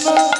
Krishna